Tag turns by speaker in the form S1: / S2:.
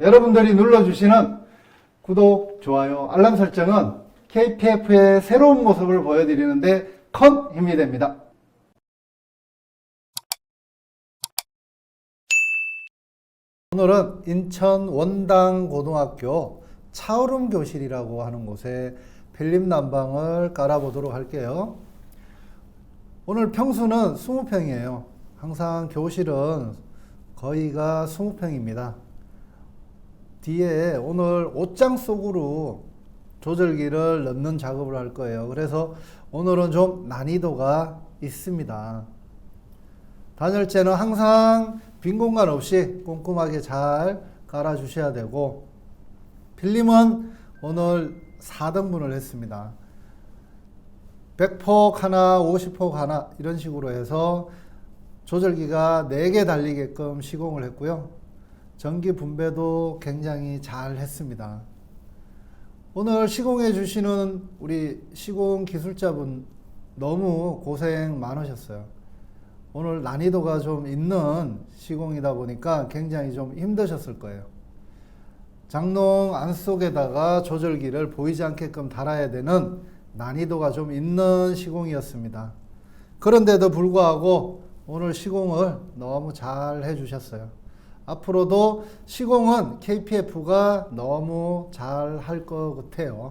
S1: 여러분들이 눌러주시는 구독, 좋아요, 알람 설정은 KPF의 새로운 모습을 보여드리는데 큰 힘이 됩니다. 오늘은 인천 원당 고등학교 차오름 교실이라고 하는 곳에 필립 난방을 깔아보도록 할게요. 오늘 평수는 20평이에요. 항상 교실은 거의가 20평입니다. 뒤에 오늘 옷장 속으로 조절기를 넣는 작업을 할 거예요. 그래서 오늘은 좀 난이도가 있습니다. 단열재는 항상 빈 공간 없이 꼼꼼하게 잘 깔아 주셔야 되고 필름은 오늘 4등분을 했습니다. 100폭 하나, 50폭 하나 이런 식으로 해서 조절기가 4개 달리게끔 시공을 했고요. 전기 분배도 굉장히 잘 했습니다. 오늘 시공해 주시는 우리 시공 기술자분 너무 고생 많으셨어요. 오늘 난이도가 좀 있는 시공이다 보니까 굉장히 좀 힘드셨을 거예요. 장롱 안 속에다가 조절기를 보이지 않게끔 달아야 되는 난이도가 좀 있는 시공이었습니다. 그런데도 불구하고 오늘 시공을 너무 잘 해주셨어요. 앞으로도 시공은 KPF가 너무 잘 할 것 같아요.